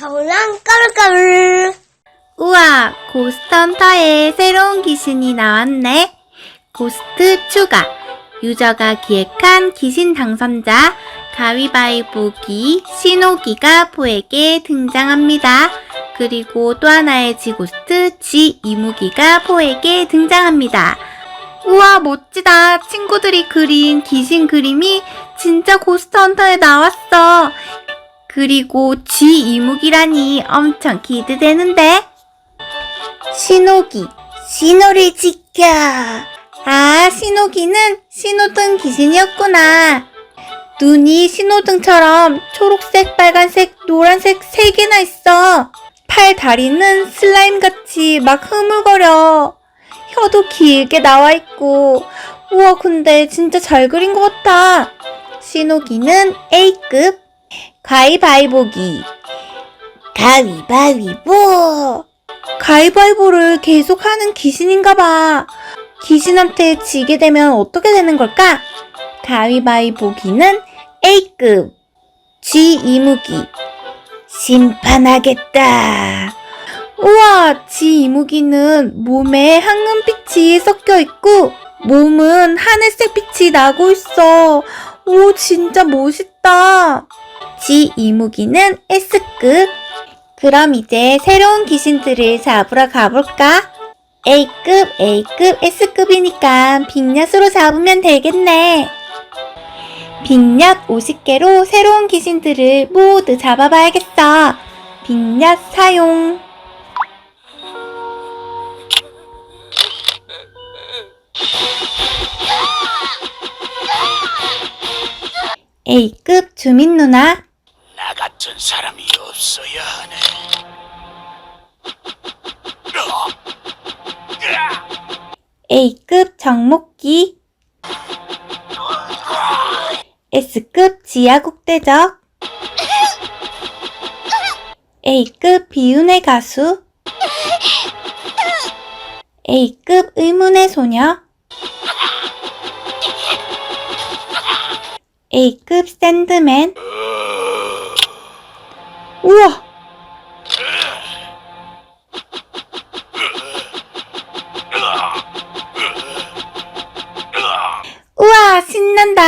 저랑 까불까불. 우와, 고스트헌터에 새로운 귀신이 나왔네. 고스트 추가. 유저가 기획한 귀신 당선자 가위바위보기 신호기가 포에게 등장합니다. 그리고 또 하나의 지고스트 지 이무기가 포에게 등장합니다. 우와, 멋지다. 친구들이 그린 귀신 그림이 진짜 고스트 헌터에 나왔어. 그리고 지 이무기라니 엄청 기대되는데? 신호기, 신호를 지켜. 아, 신호기는 신호등 귀신이었구나. 눈이 신호등처럼 초록색, 빨간색, 노란색 세 개나 있어. 팔 다리는 슬라임같이 막 흐물거려. 혀도 길게 나와 있고. 우와, 근데 진짜 잘 그린 것 같아. 신호기는 A급. 가위바위보기. 가위바위보. 가위바위보를 계속하는 귀신인가 봐. 귀신한테 지게 되면 어떻게 되는 걸까? 가위바위보기는 A급. G 이무기. 심판하겠다. 우와, G 이무기는 몸에 황금빛이 섞여 있고, 몸은 하늘색 빛이 나고 있어. 오, 진짜 멋있다. G 이무기는 S급. 그럼 이제 새로운 귀신들을 잡으러 가볼까? A급, A급, S급이니까 빅엿으로 잡으면 되겠네. 빅엿 50개로 새로운 귀신들을 모두 잡아봐야겠어. 빅엿 사용. A급 주민 누나. 나 같은 사람이 없어야 하네. A급 정목기. S급 지하국대적. A급 비운의 가수. A급 의문의 소녀. A급 샌드맨 우와 우와, 신난다.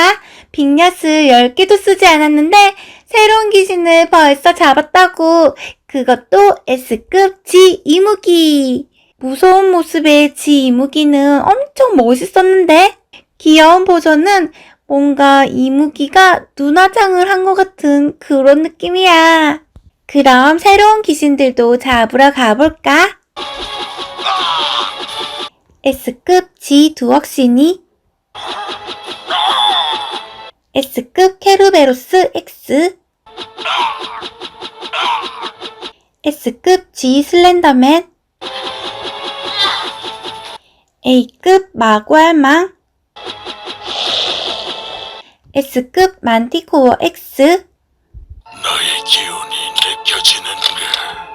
빅엿을 10개도 쓰지 않았는데, 새로운 귀신을 벌써 잡았다고. 그것도 S급 지 이무기. 무서운 모습의 지 이무기는 엄청 멋있었는데, 귀여운 버전은 뭔가 이무기가 눈화장을 한 것 같은 그런 느낌이야. 그럼 새로운 귀신들도 잡으러 가볼까? S급 지 두억신이. S급 케르베로스 X. S급 G 슬렌더맨. A급 마구알망. S급 만티코어 X. 너의 기운이 느껴지는가?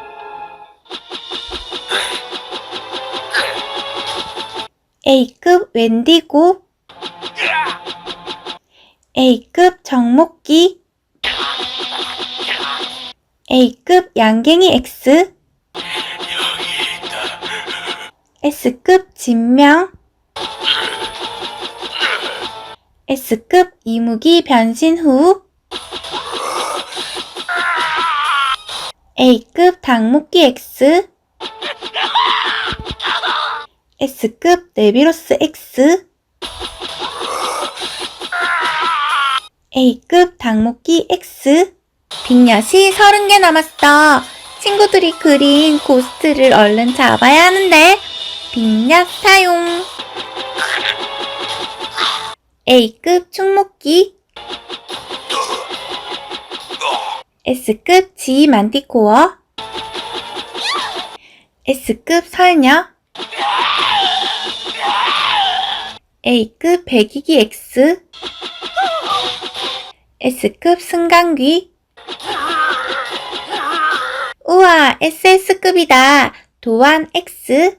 A급 웬디고 A급 정목기. A급 양갱이 X. S급 진명. S급 이무기 변신 후 A급 당목기 X. S급 네비로스 X. A급 당목기 X. 빅엿이 30개 남았어. 친구들이 그린 고스트를 얼른 잡아야 하는데. 빅엿 사용. A급 충목기 S급 G 만티코어. S급 설녀. A급 배기기 X. S급 승강귀. 우와 SS급이다. 도안 X.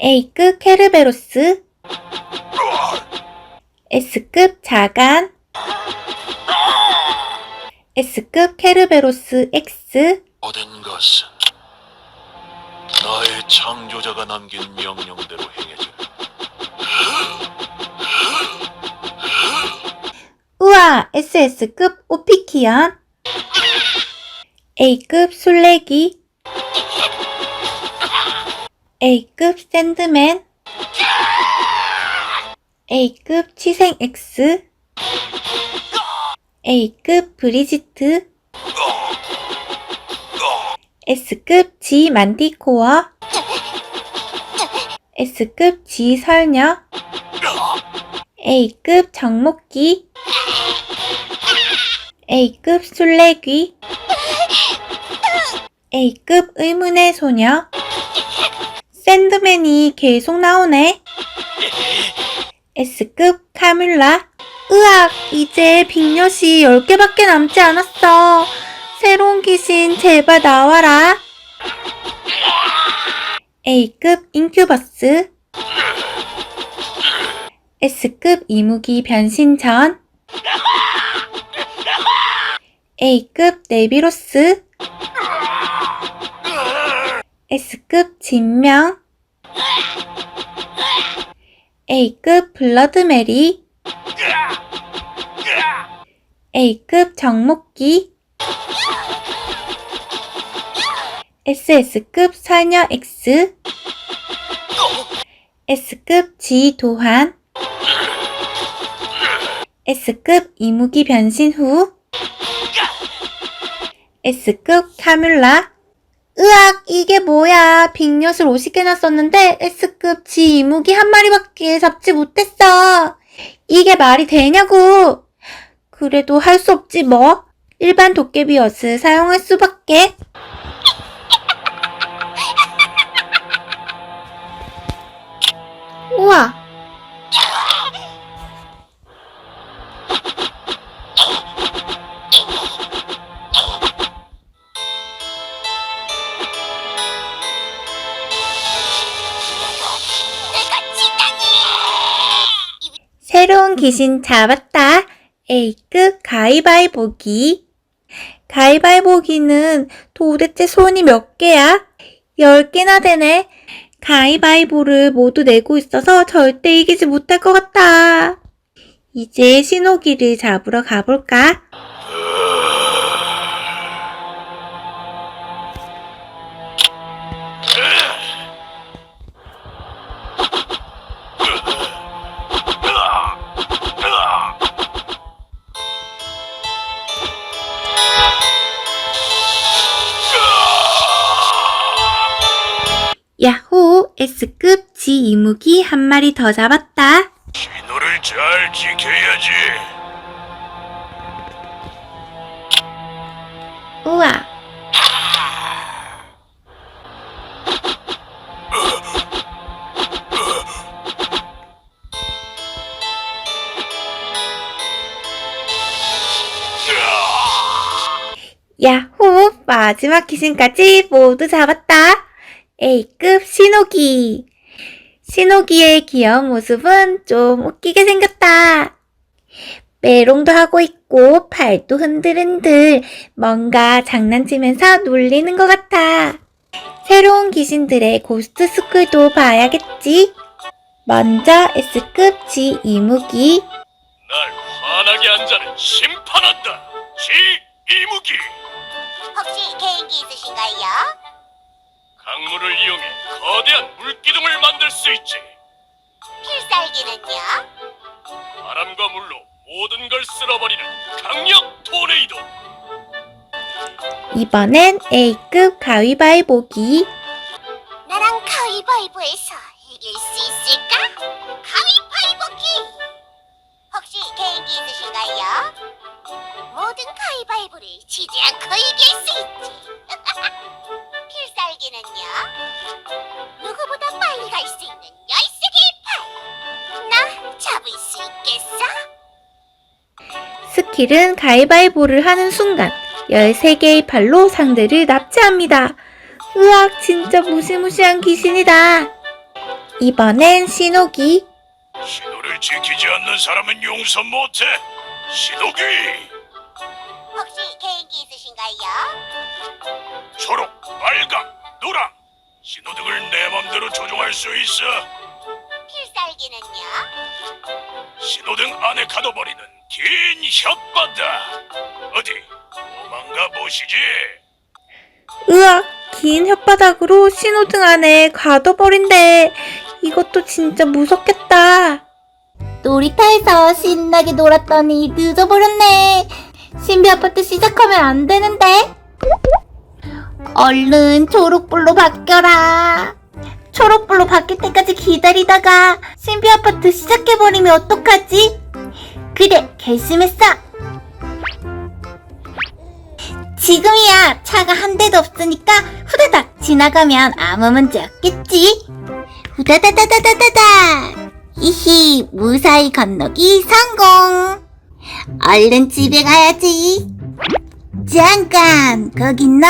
A급 케르베로스. S급 자간 S급 케르베로스 X, 모든 것은 나의 창조자가 남긴 명령대로 행해져. 우와, SS급 오피키언, A급 술래기, A급 샌드맨, A급 치생 X, A급 브리지트, S급 지 만티코어, S급 지 설녀, A급 정목기, A급 술래귀, A급 의문의 소녀, 샌드맨이 계속 나오네. S급 카뮬라, 으악, 이제 빅엿이 10개밖에 남지 않았어. 새로운 귀신 제발 나와라. A급 인큐버스, S급 이무기 변신 전, A급 네비로스, S급 진명, A급 블러드메리, A급 정목기, SS급 설녀 X, S급 지도환, S급 이무기 변신 후, S급 카뮬라, 으악, 이게 뭐야. 빅엿을 50개나 썼는데 S급 지 이무기 한 마리밖에 잡지 못했어. 이게 말이 되냐고. 그래도 할 수 없지 뭐. 일반 도깨비 엿을 사용할 수밖에. 우와. 귀신 잡았다. A급 가위바위보기. 가위바위보기는 도대체 손이 몇 개야? 10개나 되네. 가위바위보를 모두 내고 있어서 절대 이기지 못할 것 같아. 이제 신호기를 잡으러 가볼까? 이무기 한 마리 더 잡았다. 신호를 잘 지켜야지. 우와. 야호! 마지막 귀신까지 모두 잡았다. A급 신호기. 신호기의 귀여운 모습은 좀 웃기게 생겼다. 메롱도 하고 있고 팔도 흔들흔들 뭔가 장난치면서 놀리는 것 같아. 새로운 귀신들의 고스트 스쿨도 봐야겠지. 먼저 S급 지 이무기, 날 화나게 한 자는 심판한다. 지 이무기. 혹시 개인기 있으신가요? 강물을 이용해 거대한 물기둥을 만들 수 있지. 필살기는요? 바람과 물로 모든 걸 쓸어버리는 강력 토네이도. 이번엔 A급 가위바위보기, 나랑 가위바위보에서 이길 수 있을까? 가위바위보기! 혹시 개인기 있으신가요? 모든 가위바위보를 지지 않고 이길 수 있지. 필살기는요? 누구보다 빨리 갈 수 있는 열쇠기 팔! 나 잡을 수 있겠어? 스킬은 가위바위보를 하는 순간 13개의 팔로 상대를 납치합니다. 으악, 진짜 무시무시한 귀신이다. 이번엔 신호기, 신호를 지키지 않는 사람은 용서 못해. 신호기. 혹시 개인기 있으신 가요? 초록, 빨강, 노랑. 신호등을 내 맘대로 조종할 수 있어. 필살기는요? 신호등 안에 가둬버리는 긴 혓바닥. 어디 도망가 보시지. 으악, 긴 혓바닥으로 신호등 안에 가둬버린대. 이것도 진짜 무섭겠다. 놀이터에서 신나게 놀았더니 늦어버렸네. 신비 아파트 시작하면 안 되는데. 얼른 초록불로 바뀌어라. 초록불로 바뀔 때까지 기다리다가 신비 아파트 시작해버리면 어떡하지? 그래, 결심했어. 지금이야 차가 한 대도 없으니까 후다닥 지나가면 아무 문제 없겠지. 후다다다다다다다. 히히 무사히 건너기 성공. 얼른 집에 가야지. 잠깐 거긴 너.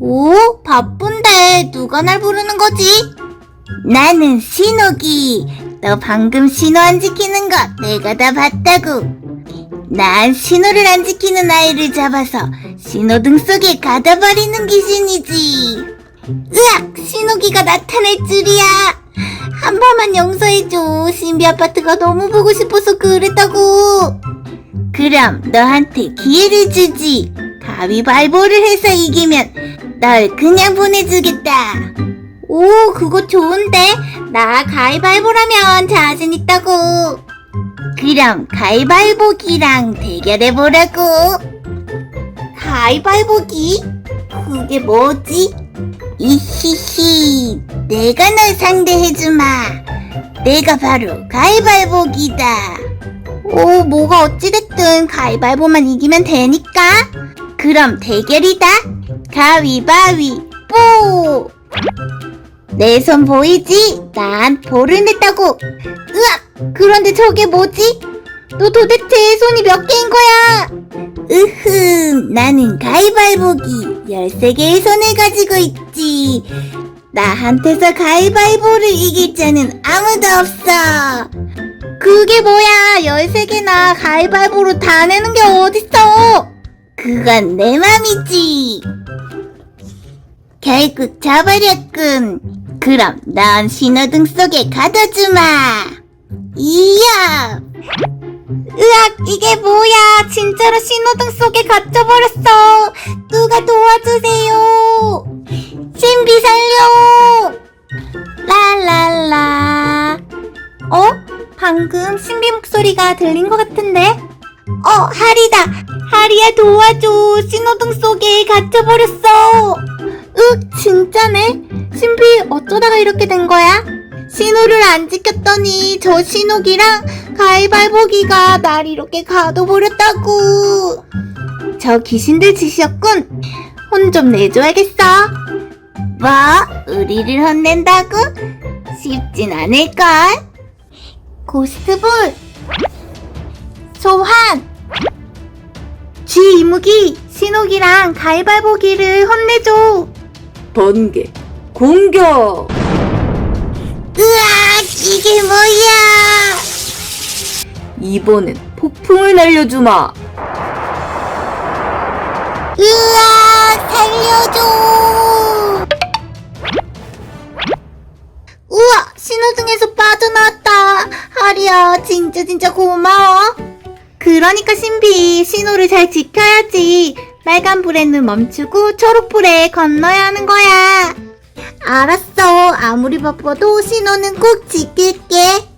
오 바쁜데 누가 날 부르는 거지? 나는 신호기. 너 방금 신호 안 지키는 거 내가 다 봤다고. 난 신호를 안 지키는 아이를 잡아서 신호등 속에 가둬버리는 귀신이지. 으악! 신호기가 나타날 줄이야. 한 번만 용서해줘. 신비 아파트가 너무 보고 싶어서 그랬다고. 그럼 너한테 기회를 주지. 가위바위보를 해서 이기면 널 그냥 보내주겠다. 오, 그거 좋은데? 나 가위바위보라면 자신 있다고. 그럼 가위바위보기랑 대결해보라고. 가위바위보기? 그게 뭐지? 이히히, 내가 널 상대해주마. 내가 바로 가위바위보기다. 오, 뭐가 어찌됐든 가위바위보만 이기면 되니까. 그럼 대결이다. 가위바위보. 내 손 보이지? 난 볼을 냈다고. 으악! 그런데 저게 뭐지? 너 도대체 손이 몇 개인 거야? 으흠, 나는 가위바위보기 13개의 손을 가지고 있지. 나한테서 가위바위보를 이길 자는 아무도 없어. 그게 뭐야? 13개나 가위바위보로 다 내는 게 어딨어? 그건 내 맘이지. 결국 져버렸군. 그럼 넌 신호등 속에 가둬주마. 이야! 으악, 이게 뭐야? 진짜로 신호등 속에 갇혀버렸어. 누가 도와주세요. 신비 살려! 라라라. 어? 방금 신비 목소리가 들린 것 같은데? 어, 하리다. 하리야 도와줘. 신호등 속에 갇혀버렸어. 윽, 진짜네. 신비 어쩌다가 이렇게 된 거야? 신호를 안 지켰더니 저 신호기랑 가위바위보기가 날 이렇게 가둬버렸다고. 저 귀신들 짓이었군. 혼 좀 내줘야겠어. 뭐? 우리를 혼낸다고? 쉽진 않을걸? 고스트볼 소환 쥐 이무기 신호기랑 가위바위보기를 혼내줘 번개, 공격! 으악 이게 뭐야 이번엔 폭풍을 날려주마! 으악 살려줘 우와 신호등에서 빠져나왔다. 하리야 진짜 진짜 고마워. 그러니까 신비 신호를 잘 지켜야지. 빨간불에는 멈추고 초록불에 건너야 하는 거야. 알았어. 아무리 바빠도 신호는 꼭 지킬게